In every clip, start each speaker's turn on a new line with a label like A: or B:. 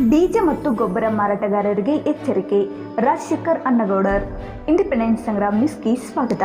A: ಬೀಜ ಮತ್ತು ಗೊಬ್ಬರ ಮಾರಾಟಗಾರರಿಗೆ ಎಚ್ಚರಿಕೆ, ರಾಜಶೇಖರ್ ಅನ್ನಗೌಡರ್. ಇಂಡಿಪೆಂಡೆನ್ಸ್ ಸಂಗ್ರಾಮ್ ನ್ಯೂಸ್ಗೆ ಸ್ವಾಗತ.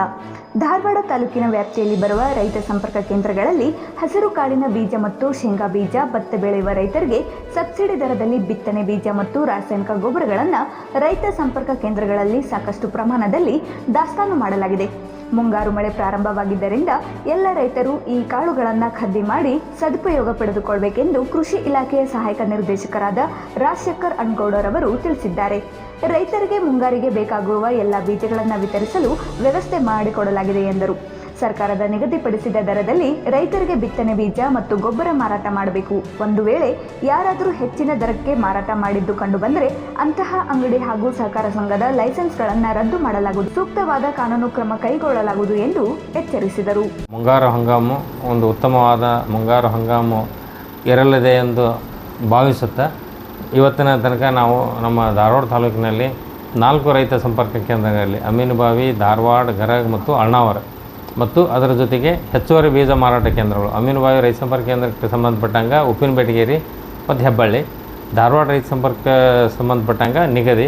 A: ಧಾರವಾಡ ತಾಲೂಕಿನ ವ್ಯಾಪ್ತಿಯಲ್ಲಿ ಬರುವ ರೈತ ಸಂಪರ್ಕ ಕೇಂದ್ರಗಳಲ್ಲಿ ಹಸಿರು ಕಾಳಿನ ಬೀಜ ಮತ್ತು ಶೇಂಗಾ ಬೀಜ, ಭತ್ತ ಬೆಳೆಯುವ ರೈತರಿಗೆ ಸಬ್ಸಿಡಿ ದರದಲ್ಲಿ ಬಿತ್ತನೆ ಬೀಜ ಮತ್ತು ರಾಸಾಯನಿಕ ಗೊಬ್ಬರಗಳನ್ನು ರೈತ ಸಂಪರ್ಕ ಕೇಂದ್ರಗಳಲ್ಲಿ ಸಾಕಷ್ಟು ಪ್ರಮಾಣದಲ್ಲಿ ದಾಸ್ತಾನು ಮಾಡಲಾಗಿದೆ. ಮುಂಗಾರು ಮಳೆ ಪ್ರಾರಂಭವಾಗಿದ್ದರಿಂದ ಎಲ್ಲ ರೈತರು ಈ ಕಾಳುಗಳನ್ನು ಖದ್ದಿ ಮಾಡಿ ಸದುಪಯೋಗ ಪಡೆದುಕೊಳ್ಳಬೇಕೆಂದು ಕೃಷಿ ಇಲಾಖೆಯ ಸಹಾಯಕ ನಿರ್ದೇಶಕರಾದ ರಾಜಶೇಖರ್ ಅನ್ಗೌಡರ್ ಅವರು ತಿಳಿಸಿದ್ದಾರೆ. ರೈತರಿಗೆ ಮುಂಗಾರಿಗೆ ಬೇಕಾಗುವ ಎಲ್ಲ ಬೀಜಗಳನ್ನು ವಿತರಿಸಲು ವ್ಯವಸ್ಥೆ ಮಾಡಿಕೊಡಲಾಗಿದೆ ಎಂದರು. ಸರ್ಕಾರದ ನಿಗದಿಪಡಿಸಿದ ದರದಲ್ಲಿ ರೈತರಿಗೆ ಬಿತ್ತನೆ ಬೀಜ ಮತ್ತು ಗೊಬ್ಬರ ಮಾರಾಟ ಮಾಡಬೇಕು. ಒಂದು ವೇಳೆ ಯಾರಾದರೂ ಹೆಚ್ಚಿನ ದರಕ್ಕೆ ಮಾರಾಟ ಮಾಡಿದ್ದು ಕಂಡುಬಂದರೆ ಅಂತಹ ಅಂಗಡಿ ಹಾಗೂ ಸಹಕಾರ ಸಂಘದ ಲೈಸೆನ್ಸ್ಗಳನ್ನು ರದ್ದು ಮಾಡಲಾಗುವುದು. ಸೂಕ್ತವಾದ ಕಾನೂನು ಕ್ರಮ ಕೈಗೊಳ್ಳಲಾಗುವುದು ಎಂದು ಎಚ್ಚರಿಸಿದರು.
B: ಮುಂಗಾರು ಹಂಗಾಮು ಒಂದು ಉತ್ತಮವಾದ ಮುಂಗಾರು ಹಂಗಾಮು ಇರಲಿದೆ ಎಂದು ಭಾವಿಸುತ್ತಾ ಇವತ್ತಿನ ತನಕ ನಾವು ನಮ್ಮ ಧಾರವಾಡ ತಾಲೂಕಿನಲ್ಲಿ ನಾಲ್ಕು ರೈತ ಸಂಪರ್ಕ ಕೇಂದ್ರಗಳಲ್ಲಿ ಅಮೀನುಬಾವಿ, ಧಾರವಾಡ, ಗರಗ್ ಮತ್ತು ಅಳ್ನಾವರ ಮತ್ತು ಅದರ ಜೊತೆಗೆ ಹೆಚ್ಚುವರಿ ಬೀಜ ಮಾರಾಟ ಕೇಂದ್ರಗಳು. ಅಮೀನುಬಾಯಿ ರೈತ ಸಂಪರ್ಕ ಕೇಂದ್ರಕ್ಕೆ ಸಂಬಂಧಪಟ್ಟಂಗೆ ಉಪ್ಪಿನ ಬೆಟಗೇರಿ ಮತ್ತು ಹೆಬ್ಬಳ್ಳಿ, ಧಾರವಾಡ ರೈತ ಸಂಪರ್ಕ ಸಂಬಂಧಪಟ್ಟಂಗೆ ನಿಗದಿ,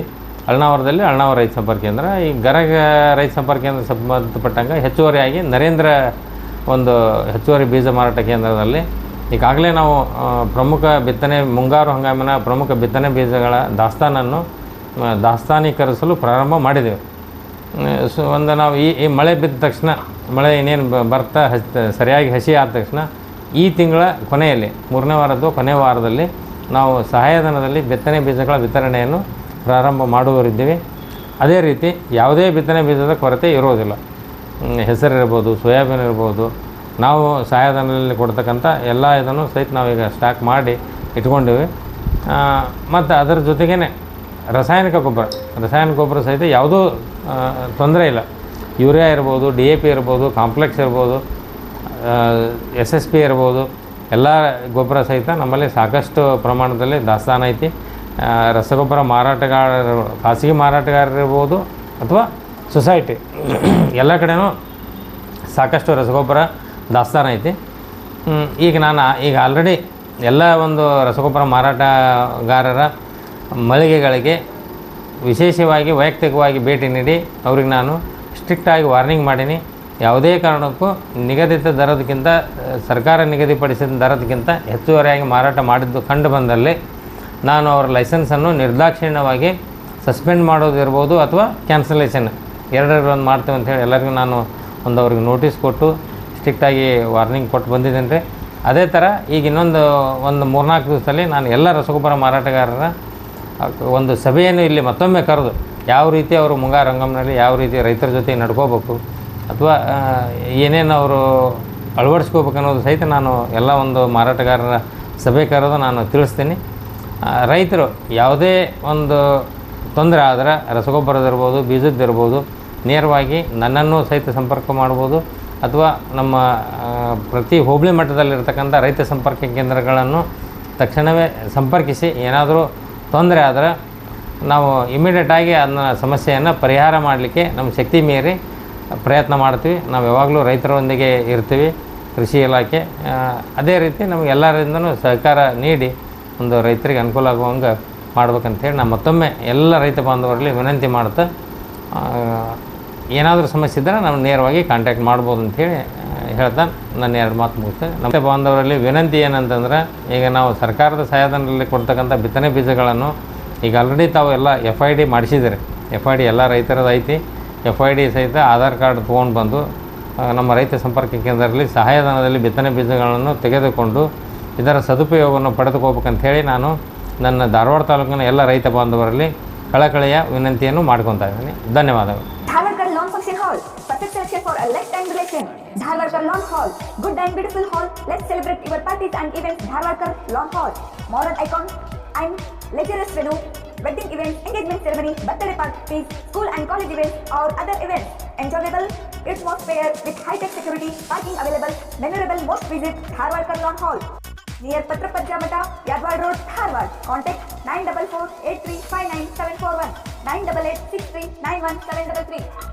B: ಅಳ್ನಾವರದಲ್ಲಿ ಅಳ್ನಾವರ ರೈತ ಸಂಪರ್ಕ ಕೇಂದ್ರ. ಈ ಗರಗ ರೈತ ಸಂಪರ್ಕ ಕೇಂದ್ರ ಸಂಬಂಧಪಟ್ಟಂಗೆ ಹೆಚ್ಚುವರಿಯಾಗಿ ನರೇಂದ್ರ ಒಂದು ಹೆಚ್ಚುವರಿ ಬೀಜ ಮಾರಾಟ ಕೇಂದ್ರದಲ್ಲಿ ಈಗಾಗಲೇ ನಾವು ಪ್ರಮುಖ ಬಿತ್ತನೆ, ಮುಂಗಾರು ಹಂಗಾಮಿನ ಪ್ರಮುಖ ಬಿತ್ತನೆ ಬೀಜಗಳ ದಾಸ್ತಾನನ್ನು ದಾಸ್ತಾನೀಕರಿಸಲು ಪ್ರಾರಂಭ ಮಾಡಿದ್ದೇವೆ ಸೊ, ಒಂದು ನಾವು ಈ ಈ ಮಳೆ ಬಿದ್ದ ತಕ್ಷಣ ಮಳೆ ಇನ್ನೇನು ಬರ್ತಾ ಹಸ್ ಸರಿಯಾಗಿ ಹಸಿ ಆದ ತಕ್ಷಣ ಈ ತಿಂಗಳ ಕೊನೆಯಲ್ಲಿ, ಮೂರನೇ ವಾರದ್ದು ಕೊನೆ ವಾರದಲ್ಲಿ ನಾವು ಸಹಾಯಧನದಲ್ಲಿ ಬಿತ್ತನೆ ಬೀಜಗಳ ವಿತರಣೆಯನ್ನು ಪ್ರಾರಂಭ ಮಾಡುವರಿದ್ದೀವಿ ಅದೇ ರೀತಿ ಯಾವುದೇ ಬಿತ್ತನೆ ಬೀಜದ ಕೊರತೆ ಇರೋದಿಲ್ಲ. ಹೆಸರಿರ್ಬೋದು ಸೋಯಾಬೀನ್ ಇರ್ಬೋದು, ನಾವು ಸಹಾಯಧನದಲ್ಲಿ ಕೊಡ್ತಕ್ಕಂಥ ಎಲ್ಲ ಇದನ್ನು ಸಹಿತ ನಾವೀಗ ಸ್ಟಾಕ್ ಮಾಡಿ ಇಟ್ಕೊಂಡಿವಿ. ಮತ್ತು ಅದರ ಜೊತೆಗೇ ರಾಸಾಯನಿಕ ಗೊಬ್ಬರ ರಾಸಾಯನಿಕ ಗೊಬ್ಬರ ಸಹಿತ ಯಾವುದೂ ತೊಂದರೆ ಇಲ್ಲ. ಯೂರಿಯಾ ಇರ್ಬೋದು, ಡಿ ಎ ಪಿ ಇರ್ಬೋದು, ಕಾಂಪ್ಲೆಕ್ಸ್ ಇರ್ಬೋದು ಎಸ್ ಎಸ್ ಪಿ ಇರ್ಬೋದು, ಎಲ್ಲ ಗೊಬ್ಬರ ಸಹಿತ ನಮ್ಮಲ್ಲಿ ಸಾಕಷ್ಟು ಪ್ರಮಾಣದಲ್ಲಿ ದಾಸ್ತಾನ ಐತಿ. ರಸಗೊಬ್ಬರ ಮಾರಾಟಗಾರರು, ಖಾಸಗಿ ಮಾರಾಟಗಾರರಿರ್ಬೋದು ಅಥವಾ ಸೊಸೈಟಿ, ಎಲ್ಲ ಕಡೆನೂ ಸಾಕಷ್ಟು ರಸಗೊಬ್ಬರ ದಾಸ್ತಾನ ಐತಿ. ಈಗ ನಾನು, ಈಗ ಆಲ್ರೆಡಿ ಎಲ್ಲ ಒಂದು ರಸಗೊಬ್ಬರ ಮಾರಾಟಗಾರರ ಮಳಿಗೆಗಳಿಗೆ ವಿಶೇಷವಾಗಿ, ವೈಯಕ್ತಿಕವಾಗಿ ಭೇಟಿ ನೀಡಿ, ಅವ್ರಿಗೆ ನಾನು ಸ್ಟ್ರಿಕ್ಟಾಗಿ ವಾರ್ನಿಂಗ್ ಮಾಡೀನಿ. ಯಾವುದೇ ಕಾರಣಕ್ಕೂ ನಿಗದಿತ ದರದಕ್ಕಿಂತ ಸರ್ಕಾರ ನಿಗದಿಪಡಿಸಿದ ದರದಕ್ಕಿಂತ ಹೆಚ್ಚುವರಿಯಾಗಿ ಮಾರಾಟ ಮಾಡಿದ್ದು ಕಂಡು ಬಂದಲ್ಲಿ ನಾನು ಅವರ ಲೈಸೆನ್ಸನ್ನು ನಿರ್ದಾಕ್ಷಿಣ್ಯವಾಗಿ ಸಸ್ಪೆಂಡ್ ಮಾಡೋದಿರ್ಬೋದು ಅಥವಾ ಕ್ಯಾನ್ಸಲೇಷನ್ ಒಂದು ಮಾಡ್ತೇವೆ ಅಂತೇಳಿ ಎಲ್ಲರಿಗೂ ನಾನು ಒಂದು ಅವ್ರಿಗೆ ನೋಟಿಸ್ ಕೊಟ್ಟು ಸ್ಟ್ರಿಕ್ಟಾಗಿ ವಾರ್ನಿಂಗ್ ಕೊಟ್ಟು ಬಂದಿದ್ದೇನೆ ರೀ. ಅದೇ ಥರ ಈಗ ಇನ್ನೊಂದು, ಒಂದು ಮೂರ್ನಾಲ್ಕು ದಿವಸದಲ್ಲಿ ನಾನು ಎಲ್ಲ ರಸಗೊಬ್ಬರ ಮಾರಾಟಗಾರರ ಒಂದು ಸಭೆಯನ್ನು ಇಲ್ಲಿ ಮತ್ತೊಮ್ಮೆ ಕರೆದು ಯಾವ ರೀತಿ ಅವರು ಮುಂಗಾರು ಯಾವ ರೀತಿ ರೈತರ ಜೊತೆ ನಡ್ಕೋಬೇಕು ಅಥವಾ ಏನೇನು ಅವರು ಅಳವಡಿಸ್ಕೋಬೇಕು ಅನ್ನೋದು ಸಹಿತ ನಾನು ಎಲ್ಲ ಒಂದು ಮಾರಾಟಗಾರರ ಸಭೆ ಕರೆದು ನಾನು ತಿಳಿಸ್ತೀನಿ. ರೈತರು ಯಾವುದೇ ಒಂದು ತೊಂದರೆ ಆದರೆ ರಸಗೊಬ್ಬರದಿರ್ಬೋದು ಬೀಜದ್ದಿರ್ಬೋದು ನೇರವಾಗಿ ನನ್ನನ್ನು ಸಹಿತ ಸಂಪರ್ಕ ಮಾಡ್ಬೋದು ಅಥವಾ ನಮ್ಮ ಪ್ರತಿ ಹೋಬಳಿ ಮಟ್ಟದಲ್ಲಿರ್ತಕ್ಕಂಥ ರೈತ ಸಂಪರ್ಕ ಕೇಂದ್ರಗಳನ್ನು ತಕ್ಷಣವೇ ಸಂಪರ್ಕಿಸಿ ಏನಾದರೂ ತೊಂದರೆ ಆದರೆ ನಾವು ಇಮಿಡಿಯೇಟಾಗಿ ಅದನ್ನ ಸಮಸ್ಯೆಯನ್ನು ಪರಿಹಾರ ಮಾಡಲಿಕ್ಕೆ ನಮ್ಮ ಶಕ್ತಿ ಮೀರಿ ಪ್ರಯತ್ನ ಮಾಡ್ತೀವಿ. ನಾವು ಯಾವಾಗಲೂ ರೈತರೊಂದಿಗೆ ಇರ್ತೀವಿ ಕೃಷಿ ಇಲಾಖೆ. ಅದೇ ರೀತಿ ನಮಗೆ ಎಲ್ಲರಿಂದನೂ ಸಹಕಾರ ನೀಡಿ ಒಂದು ರೈತರಿಗೆ ಅನುಕೂಲ ಆಗುವಂಗೆ ಮಾಡ್ಬೇಕಂತೇಳಿ ನಾನು ಮತ್ತೊಮ್ಮೆ ಎಲ್ಲ ರೈತ ಬಾಂಧವರಲ್ಲಿ ವಿನಂತಿ ಮಾಡ್ತಾ ಏನಾದರೂ ಸಮಸ್ಯೆ ಇದ್ದರೆ ನಾವು ನೇರವಾಗಿ ಕಾಂಟ್ಯಾಕ್ಟ್ ಮಾಡ್ಬೋದು ಅಂಥೇಳಿ ಹೇಳ್ತಾ ನನ್ನ ಎರಡು ಮಾತು ಮುಗಿಸ್ತೇನೆ ನಮ್ಮ ಬಾಂಧವರಲ್ಲಿ ವಿನಂತಿ ಏನಂತಂದ್ರೆ, ಈಗ ನಾವು ಸರ್ಕಾರದ ಸಹಾಯಧನದಲ್ಲಿ ಕೊಡ್ತಕ್ಕಂಥ ಬಿತ್ತನೆ ಬೀಜಗಳನ್ನು ಈಗ ಆಲ್ರೆಡಿ ತಾವು ಎಲ್ಲ ಎಫ್ ಐ ಡಿ ಮಾಡಿಸಿದ್ದಾರೆ. ಎಫ್ ಐ ಡಿ ಎಲ್ಲ ರೈತರದ್ದು ಐತಿ. ಎಫ್ ಐ ಡಿ ಸಹಿತ ಆಧಾರ್ ಕಾರ್ಡ್ ತೊಗೊಂಡು ಬಂದು ನಮ್ಮ ರೈತ ಸಂಪರ್ಕ ಕೇಂದ್ರದಲ್ಲಿ ಸಹಾಯಧನದಲ್ಲಿ ಬಿತ್ತನೆ ಬೀಜಗಳನ್ನು ತೆಗೆದುಕೊಂಡು ಇದರ ಸದುಪಯೋಗವನ್ನು ಪಡೆದುಕೋಬೇಕಂಥೇಳಿ ನಾನು ನನ್ನ ಧಾರವಾಡ ತಾಲೂಕಿನ ಎಲ್ಲ ರೈತ ಬಾಂಧವರಲ್ಲಿ ಕಳಕಳಿಯ ವಿನಂತಿಯನ್ನು ಮಾಡ್ಕೊತಾ ಇದ್ದೀನಿ. ಧನ್ಯವಾದಗಳು.
A: Function Hall. Perfect selection for a lifetime relation. Dharwarkar Lawn Hall. Good and beautiful hall. Let's celebrate your parties and events. Dharwarkar Lawn Hall. Modern icon and luxurious venue. Wedding events, engagement ceremony, birthday parties, school and college events or other events. Enjoyable atmosphere with high-tech security, parking available. Memorable most visit Dharwarkar Lawn Hall. Near Patrapajja Mata, Yadwad Road, Dharwad. Contact 944-8359-741, 988-6391-733.